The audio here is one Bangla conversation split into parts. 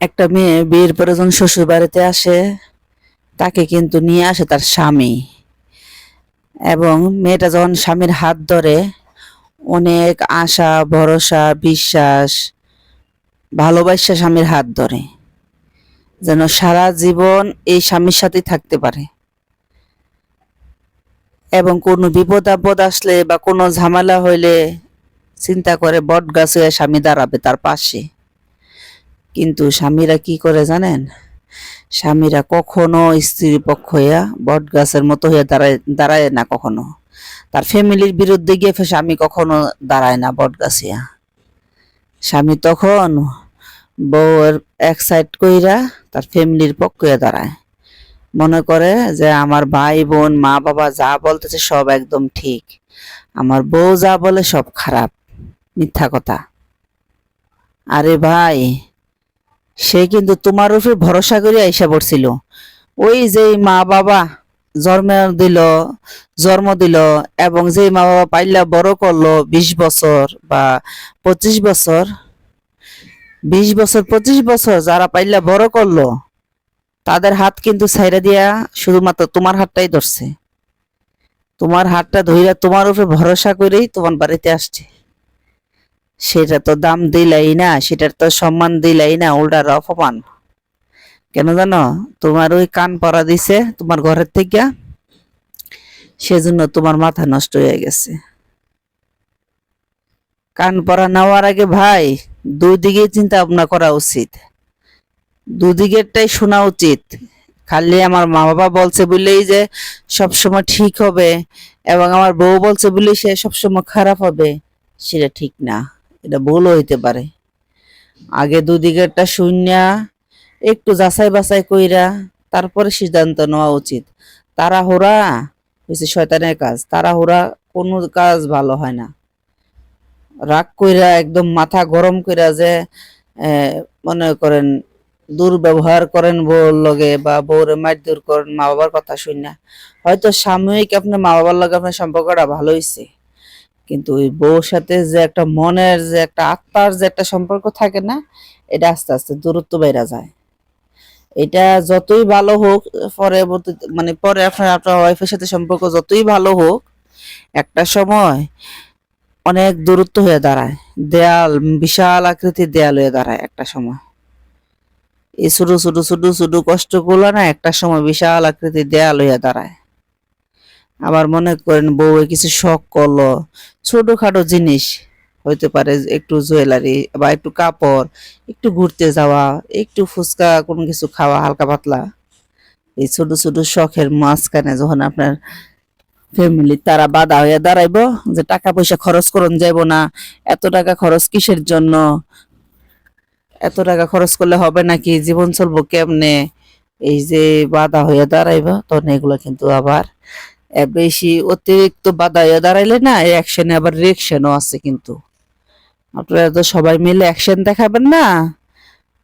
একটা মেয়ে বিয়ের পরে যখন শ্বশুর বাড়িতে আসে, তাকে কিন্তু নিয়ে আসে তার স্বামী। এবং মেয়েটা যখন স্বামীর হাত ধরে, অনেক আশা, ভরসা, বিশ্বাস, ভালোবাসা স্বামীর হাত ধরে, যেন সারা জীবন এই স্বামীর সাথেই থাকতে পারে। এবং কোনো বিপদ আপদ আসলে বা কোনো ঝামেলা হইলে চিন্তা করে বট গাছ স্বামী দাঁড়াবে তার পাশে। কিন্তু স্বামীরা কি করে জানেন? স্বামীরা কখনো স্ত্রীর পক্ষ হইয়া বট গাছের মতো হয়ে দাঁড়ায় দাঁড়ায় না কখনো। তার ফ্যামিলির বিরুদ্ধে গিয়ে স্বামী কখনো দাঁড়ায় না বট গাছিয়া। স্বামী তখন বউয়ের এক সাইড কইরা তার ফ্যামিলির পক্ষ হয়ে দাঁড়ায়। মনে করে যে আমার ভাই বোন, মা বাবা যা বলতেছে সব একদম ঠিক। আমার বউ যা বলে সব খারাপ। মিথ্যা কথা। আরে ভাই সে কিন্তু তোমার উপরে ভরসা করে আইসা পড়ছিল। ওই যে মা বাবা জন্ম দিল জন্ম দিল এবং যে মা বাবা পাইলা বড় করল বিশ বছর বা পঁচিশ বছর, বিশ বছর, পঁচিশ বছর যারা পাইলা বড় করল, তাদের হাত কিন্তু ছাইরা দিয়া শুধুমাত্র তোমার হাতটাই ধরছে। তোমার হাতটা ধইরা তোমার উপরে ভরসা করেই তোমার বাড়িতে আসছে। সেটা তো দাম দিলাই না, সেটার তো সম্মান দিলাই না, উল্টার অপমান। কেন জানো? তোমার ওই কান পরা দিছে তোমার ঘরের থেকে, সেজন্য তোমার মাথা নষ্ট হয়ে গেছে। কান পরা নেওয়ার আগে ভাই, দুই দিকে চিন্তা ভাবনা করা উচিত। দুদিকেরটাই শোনা উচিত। খালি আমার মা বাবা বলছে বলেই যে সবসময় ঠিক হবে, এবং আমার বউ বলছে বলেই সে সবসময় খারাপ হবে, সেটা ঠিক না। এটা ভুলও হইতে পারে। আগে দুদিকেরটা শূন্যা একটু যাচাই বাছাই কইরা তারপরে সিদ্ধান্ত নেওয়া উচিত। তাড়াহুড়া হয়েছে শয়তানের কাজ। তাড়াহুড়া কোনো কাজ ভালো হয় না। রাগ কইরা, একদম মাথা গরম কইরা যে মনে করেন, দুর্ব্যবহার করেন বউর লগে বা বউরে দূর করেন মা বাবার কথা শুনে হয়তো সাময়িক আপনার মা বাবার লগে আপনার সম্পর্কটা ভালো হয়েছে কিন্তু ওই বউর সাথে যে একটা মনের যে একটা আত্মার যে একটা সম্পর্ক থাকে না, এটা আস্তে আস্তে দূরত্ব বেড়ে যায়। এটা যতই ভালো হোক, পরবর্তী মানে পরে আপনার আপনার ওয়াইফের সাথে সম্পর্ক যতই ভালো হোক, একটা সময় অনেক দূরত্ব হয়ে দাঁড়ায়। দেয়াল, বিশাল আকৃতির দেয়াল হয়ে দাঁড়ায় একটা সময়। এই ছোট ছোট ছোট ছোট কষ্টগুলো না, একটা সময় বিশাল আকৃতির দেয়াল হয়ে দাঁড়ায়। আবার মনে করেন বউ কিছু শখ করল, ছোটখাটো জিনিস হইতে পারে একটু জুয়েলারি বা একটু কাপড়, একটু ঘুরতে যাওয়া, একটু ফুচকা, কোনো কিছু খাওয়া, হালকা পাতলা। এই ছোট ছোট শখের মাঝখানে যখন আপনার ফ্যামিলি তারা বাধা হয়ে দাঁড়াইব যে টাকা পয়সা খরচ করুন যাইব না, এত টাকা খরচ কিসের জন্য? এত টাকা খরচ করলে হবে নাকি? জীবন চলবো কেমনে? এই যে বাধা হয়ে দাঁড়াইবা, তখন এগুলো কিন্তু আবার বেশি অতিরিক্ত বাধা দাঁড়াইলে না, এই অ্যাকশনে আবার রিয়েকশনও আছে কিন্তু। আপনারা তো সবাই মিলে অ্যাকশন দেখাবেন না?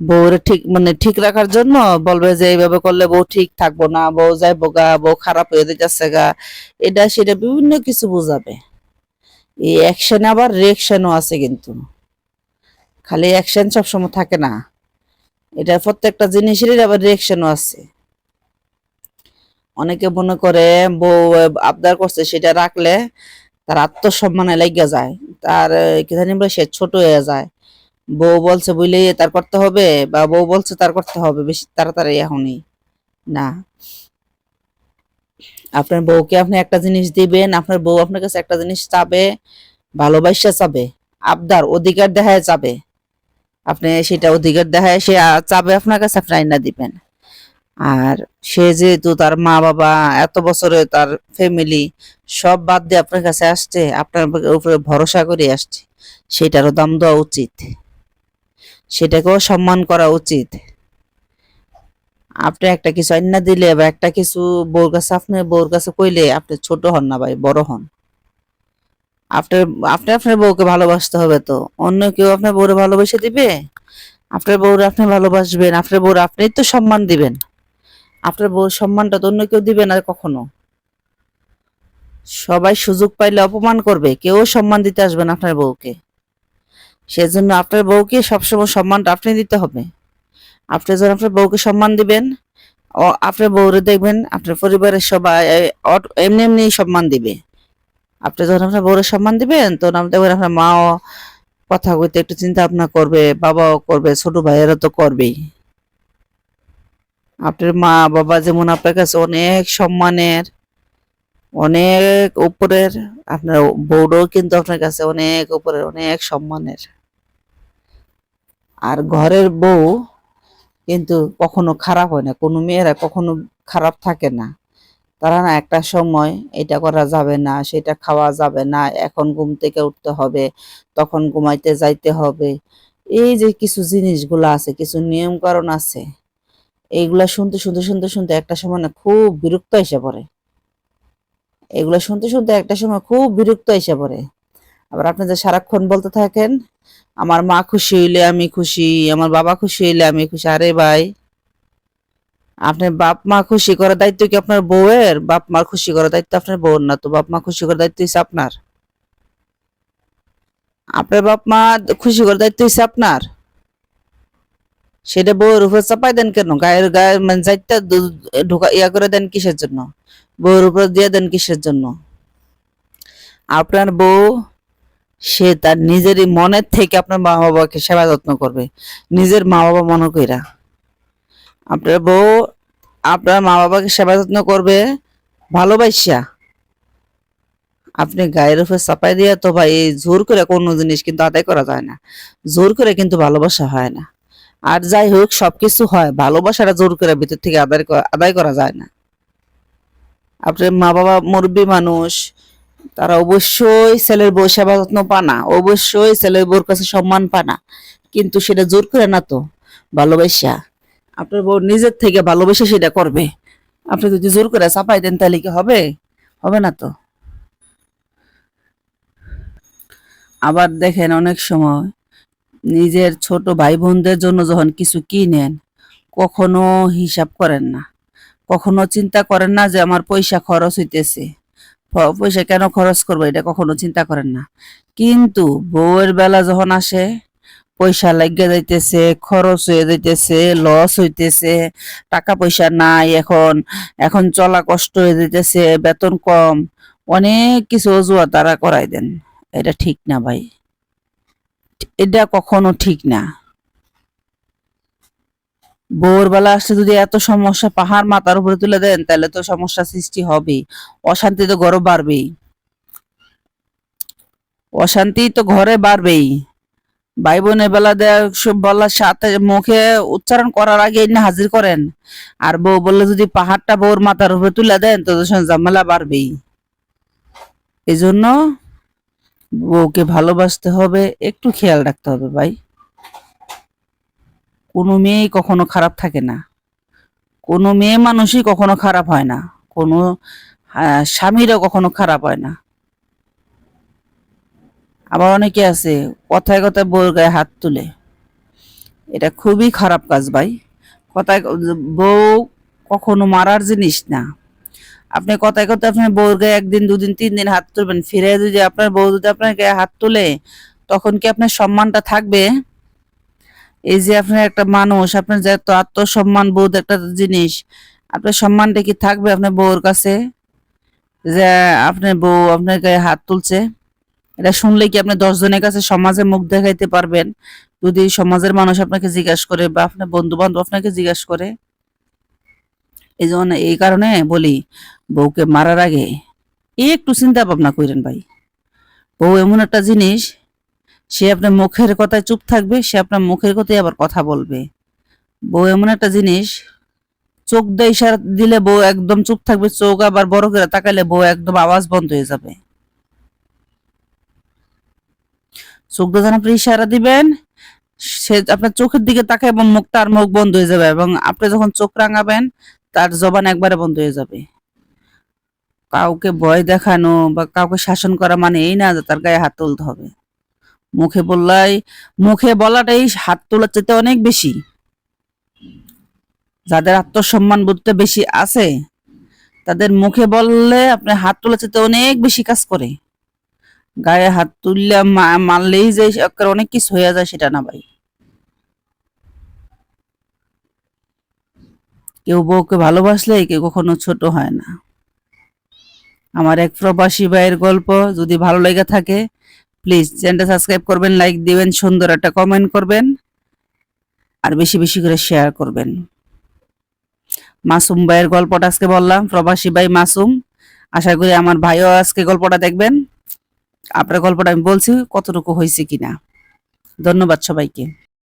বউরে ঠিক মানে ঠিক রাখার জন্য বলবে যে, এইভাবে করলে বউ ঠিক থাকব না, বউ যাইবো গা, বউ খারাপ হয়ে যাচ্ছে গা। এটা সেটা বিভিন্ন কিছু বোঝাবে। এই অ্যাকশনে আবার রিয়েকশনও আছে কিন্তু। খালি অ্যাকশন সবসময় থাকে না। এটা প্রত্যেকটা জিনিসেরই আবার রিয়েকশনও আছে। অনেকে মনে করে বউ আবদার করছে সেটা রাখলে তার আত্মসম্মানে লেগে যায়। তার কি জানি বলে সে ছোট হয়ে যায়। বউ বলছে বুঝলে তার করতে হবে বা বউ বলছে তার করতে হবে, বেশি তাড়াতাড়ি এখনই। না। আপনার বউকে আপনি একটা জিনিস দিবেন, আপনার বউ আপনার কাছে একটা জিনিস চাবে, ভালোবাসা চাবে, আবদার, অধিকার দেখায় চাবে। আপনি সেটা অধিকার দেখায় সে চাবে আপনার কাছে, আপনি আইনা দিবেন। আর সে যেহেতু তার মা বাবা এত বছরে তার ফ্যামিলি সব বাদ দিয়ে আপনার কাছে আসছে, আপনার উপরে ভরসা করে আসছে, সেটারও দাম দেওয়া উচিত। সেটাকেও সম্মান করা উচিত। আপনি একটা কিছু আইনা দিলে বা একটা কিছু বউর কাছে, আপনি বউর কাছে কইলে আপনি ছোট হন না ভাই, বড় হন। আপনার, আপনি আপনার বউকে ভালোবাসতে হবে তো। অন্য কেউ আপনার বউরে ভালোবেসে দিবে? আপনার বউরে আপনি ভালোবাসবেন, আপনার বউরে আপনি তো সম্মান দিবেন। আপনার বউর সম্মানটা তো অন্য কেউ দিবে না কখনো। সবাই সুযোগ পাইলে অপমান করবে, কেউ সম্মান দিতে আসবে না আপনার বউকে। সেজন্য আপনার বউকে সবসময় সম্মানটা আপনি দিতে হবে। আপনি যখন আপনার বউকে সম্মান দিবেন আপনার বউরে দেখবেন, আপনার পরিবারের সবাই এমনি এমনি সম্মান দিবে। আপনি যখন আপনার বউরে সম্মান দিবেন, তখন আপনি দেখবেন আপনার মাও কথা কইতে একটু চিন্তা ভাবনা করবে, বাবাও করবে, ছোট ভাইয়েরা তো করবেই। আপনার মা বাবা যেমন আপনার কাছে অনেক সম্মানের, অনেক উপরের, আপনার বউরাও কিন্তু আপনার কাছে অনেক উপরের, অনেক সম্মানের। আর ঘরের বউ কিন্তু কখনো খারাপ হয় না, কোনো মেয়েরা কখনো খারাপ থাকে না। তারা না একটা সময় এটা করা যাবে না, সেটা খাওয়া যাবে না, এখন ঘুম থেকে উঠতে হবে, তখন ঘুমাইতে যাইতে হবে। এই যে কিছু জিনিসগুলো আছে, কিছু নিয়ম কারণ আছে এইগুলা শুনতে শুনতে শুনতে শুনতে একটা সময় না খুব বিরক্ত এসে পড়ে। এগুলো শুনতে শুনতে একটা সময় খুব বিরক্ত এসে পড়ে। আবার আপনি যে সারাক্ষণ বলতে থাকেন, আমার মা খুশি হইলে আমি খুশি, আমার বাবা খুশি হইলে আমি খুশি। আরে ভাই আপনার বাপ মা খুশি করার দায়িত্ব কি আপনার বউয়ের? বাপ মার খুশি করার দায়িত্ব আপনার বউর না, তো বাপ মা খুশি করার দায়িত্ব হচ্ছে আপনার। আপনার বাপ মা খুশি করার দায়িত্ব হচ্ছে আপনার। সেটা বউয়ের উপর চাপাই দেন কেন? গায়ের গায়ে মানে যাইতে ঢোকা ইয়া করে দেন কিসের জন্য? বউয়ের উপর দিয়ে দেন কিসের জন্য? আপনার বউ, সে তার নিজেরই মনের থেকে আপনার মা বাবাকে সেবা যত্ন করবে। নিজের মা বাবা মনে কইরা। আপনার বউ আপনার মা বাবাকে সেবা যত্ন করবে ভালোবাসা আপনি গায়ের উপর চাপাই দিয়ে তো ভাই জোর করে কোনো জিনিস কিন্তু আদায় করা যায় না। জোর করে কিন্তু ভালোবাসা হয় না। আর যাই হোক, সবকিছু হয়। ভালোবাসাটা জোর করে ভিতর থেকে আদায় আদায় করা যায় না। আপনার মা বাবা মুরব্বী মানুষ, তারা অবশ্যই ছেলের বউ সেবা যত্ন পানা অবশ্যই ছেলের বউর কাছে সম্মান পানা কিন্তু সেটা জোর করে না তো, ভালোবাসা। আপনার বউ নিজের থেকে ভালোবেসে সেটা করবে। আপনি যদি জোর করে চাপাই দেন, তাহলে কি হবে? হবে না তো। আবার দেখেন অনেক সময় নিজের ছোট ভাই বোনদের জন্য যখন কিছু কিনেন, কখনো হিসাব করেন না। কখনো চিন্তা করেন না যে আমার পয়সা খরচ হইতেছে। পয়সা কেন খরচ করব এটা কখনো চিন্তা করেন না। কিন্তু বউয়ের বেলা যখন আসে, পয়সা লাগিয়ে যাইতেছে, খরচ হয়ে যাইতেছে, লস হইতেছে, টাকা পয়সা নাই এখন এখন চলা কষ্ট হয়ে যাইতেছে, বেতন কম, অনেক কিছু অজুহাত তারা করাই দেন। এটা ঠিক না ভাই। এটা কখনো ঠিক না। ভোরবেলা আসলে যদি এত সমস্যা পাহাড় মাথার উপরে তুলে দেন, তাহলে তো সমস্যা সৃষ্টি হবেই। অশান্তি তো ঘরে বাড়বেই। অশান্তি তো ঘরে বাড়বেই। ভাই বোনের বেলা বলার সাথে মুখে উচ্চারণ করার আগে না হাজির করেন। আর বউ বললে যদি পাহাড়টা বউর মাথার উপরে তুলে দেন, তো ঝামেলা বাড়বেই। এই জন্য বউকে ভালোবাসতে হবে, একটু খেয়াল রাখতে হবে ভাই। কোনো মেয়েই কখনো খারাপ থাকে না। কোনো মেয়ে মানুষই কখনো খারাপ হয় না। কোনো স্বামীরও কখনো খারাপ হয় না। আবার অনেকে আছে, কথায় কথায় বউর গায়ে হাত তুলে। এটা খুবই খারাপ কাজ ভাই। কথায়, বউ কখনো মারার জিনিস না। আপনি কথায় কথায় আপনার বউর গায়ে একদিন, দুদিন তিন দিন হাত তুলবেন, ফিরে যদি আপনার বউ যদি আপনার গায়ে হাত তুলে, তখন কি আপনার সম্মানটা থাকবে? এই যে আপনার একটা মানুষ, আপনার যে এত আত্মসম্মান বোধ একটা জিনিস, আপনার সম্মানটা কি থাকবে আপনার বউর কাছে? যে আপনার বউ আপনার গায়ে হাত তুলছে, এটা শুনলে কি আপনি দশ জনের কাছে সমাজে মুখ দেখাইতে পারবেন? যদি সমাজের মানুষ আপনাকে জিজ্ঞাসা করে বা আপনার বন্ধু বান্ধব আপনাকে জিজ্ঞাসা করে এই জন্য এই কারণে বলি, বউকে মারার আগে একটু চিন্তা ভাবনা করেন ভাই। বউ এমন একটা জিনিস, সে আপনার মুখের কথায় চুপ থাকবে, সে আপনার মুখের কথায় আবার কথা বলবে। বউ এমন একটা জিনিস, চোখ দিয়ে ইশারা দিলে বউ একদম চুপ থাকবে, চোখ আবার বড় করে তাকাইলে বউ একদম আওয়াজ বন্ধ হয়ে যাবে। চোখ দিয়ে আপনি ইশারা দিবেন, সে আপনার চোখের দিকে তাকায় এবং মুখ, তার মুখ বন্ধ হয়ে যাবে এবং আপনি যখন চোখ রাঙাবেন তার জবান একবারে বন্ধ হয়ে যাবে। কাউকে ভয় দেখানো বা কাউকে শাসন করা মানে এই না যে তার গায়ে হাত তুলতে হবে। মুখে বললাই, মুখে বলাটাই হাত তোলার চাইতে অনেক বেশি। যাদের আত্মসম্মান বোধটা বেশি আছে, তাদের মুখে বললে আপনি হাত তোলার চাইতে অনেক বেশি কাজ করে। গায়ে হাত তুললে মা- মারলেই যে অনেক কিছু হয়ে যায় সেটা না ভাই। কেউ বউকে ভালোবাসলে কেউ কখনো ছোট হয় না। আমার এক প্রবাসী ভাইয়ের গল্প যদি ভালো লেগে থাকে প্লিজ চ্যানেলটা সাবস্ক্রাইব করবেন লাইক দিবেন, সুন্দর একটা কমেন্ট করবেন, আর বেশি বেশি করে শেয়ার করবেন। মাসুম ভাইয়ের গল্পটা আজকে বললাম, প্রবাসী ভাই মাসুম। আশা করি আমার ভাইও আজকে গল্পটা দেখবেন। আপনার গল্পটা আমি বলছি কতটুকু হয়েছে কিনা। ধন্যবাদ সবাইকে।